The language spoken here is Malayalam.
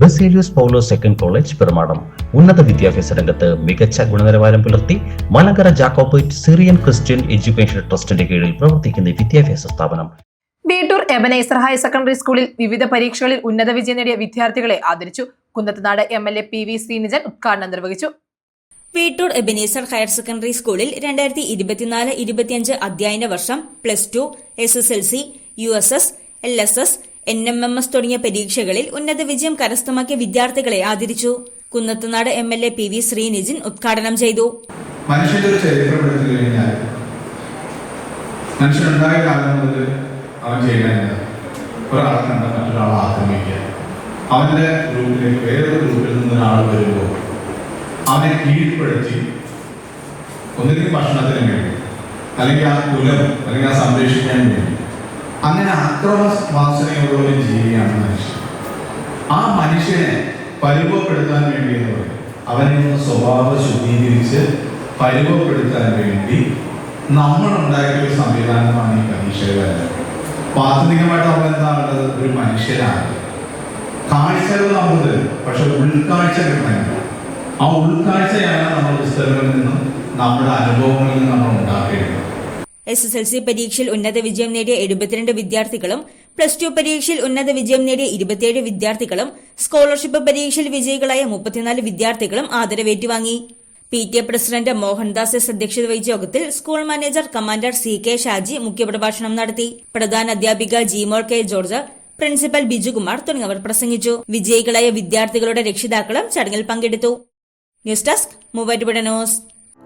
Baselios Poulose second college Perumadam. ഉന്നത വിദ്യാഭ്യാസ രംഗത്ത് മികച്ച ഗുണനിലവാരം പുലർത്തി Malankara Jacobite Syrian Christian education ട്രസ്റ്റിന്റെ കീഴിൽ പ്രവർത്തിക്കുന്ന ഈ വിദ്യാഭ്യാസ സ്ഥാപനം. ബേട്ടൂർ എബനൈസർ ഹയർ സെക്കൻഡറി സ്കൂളിൽ വിവിധ പരീക്ഷകളിൽ ഉന്നത വിജയം നേടിയ വിദ്യാർത്ഥികളെ ആദരിച്ചു. Kunnathunad M L A P V Sreenijin ഉദ്ഘാടനം നിർവഹിച്ചു. വീട്ടൂർ എബനേസർ ഹയർ സെക്കൻഡറി സ്കൂളിൽ രണ്ടായിരത്തി ഇരുപത്തിനാല് ഇരുപത്തിയഞ്ച് അധ്യയന വർഷം plus two S S L C U S S L S S N M M S തുടങ്ങിയ പരീക്ഷകളിൽ ഉന്നത വിജയം കരസ്ഥമാക്കിയ വിദ്യാർത്ഥികളെ ആദരിച്ചു. Kunnathunad M L A P V Sreenijin ഉദ്ഘാടനം ചെയ്തു. മനുഷ്യന്റെ ഒരു ചരിത്രം എടുത്തു കഴിഞ്ഞാൽ മനുഷ്യനുണ്ടായ കാലം മുതൽ അവൻ ചെയ്യുന്നത് ഒരാളെ കണ്ട മറ്റൊരാളെ ആക്രമിക്കുക. അവന്റെ ഗ്രൂപ്പിലേക്ക് വേറൊരു ഗ്രൂപ്പിൽ നിന്ന് ഒരാൾ വരുമ്പോൾ അവനെ കീഴ്പ്പെടുത്തി ഒന്നുകിൽ ഭക്ഷണത്തിന് വേണ്ടി അല്ലെങ്കിൽ ആ കുലം അല്ലെങ്കിൽ ആ സംരക്ഷിക്കാൻ വേണ്ടി അങ്ങനെ അക്രമ വാസനയുള്ള ഒരു ജീവിയാണ് മനുഷ്യൻ. ആ മനുഷ്യനെ പരിമപ്പെടുത്താൻ വേണ്ടി എന്ന് പറയും. അവനെ ഒന്ന് സ്വഭാവ ശുദ്ധീകരിച്ച് പരിമപ്പെടുത്താൻ വേണ്ടി നമ്മൾ ഉണ്ടാക്കിയ ഒരു സംവിധാനമാണ് ഈ പരീക്ഷകളെല്ലാം പ്രാഥമികമായിട്ട് നമ്മൾ എന്താണുള്ളത് ഒരു മനുഷ്യനാണ് കാഴ്ചകൾ നമുക്ക് തരും പക്ഷെ ഉൾക്കാഴ്ച കിട്ടണമെങ്കിൽ ആ ഉൾക്കാഴ്ചയാണ് നമ്മൾ പുസ്തകങ്ങളിൽ നിന്നും നമ്മുടെ അനുഭവങ്ങളിൽ നിന്നും നമ്മൾ ഉണ്ടാക്കേണ്ടത്. എസ് എസ് എൽ സി പരീക്ഷയിൽ ഉന്നത വിജയം നേടിയ എഴുപത്തിരണ്ട് വിദ്യാർത്ഥികളും പ്ലസ് ടു പരീക്ഷയിൽ ഉന്നത വിജയം നേടിയ ഇരുപത്തിയേഴ് വിദ്യാർത്ഥികളും സ്കോളർഷിപ്പ് പരീക്ഷയിൽ വിജയികളായ മുപ്പത്തിനാല് വിദ്യാർത്ഥികളും ആദരവേറ്റുവാങ്ങി. P T A president Mohandas S അധ്യക്ഷത വഹിച്ച യോഗത്തിൽ school manager commander C K Shaji മുഖ്യപ്രഭാഷണം നടത്തി. പ്രധാന അധ്യാപിക Jimol K George principal Bijukumar തുടങ്ങിയവർ പ്രസംഗിച്ചു. വിജയികളായ വിദ്യാർത്ഥികളുടെ രക്ഷിതാക്കളും ചടങ്ങിൽ പങ്കെടുത്തു. News desk Muvattupuzha news.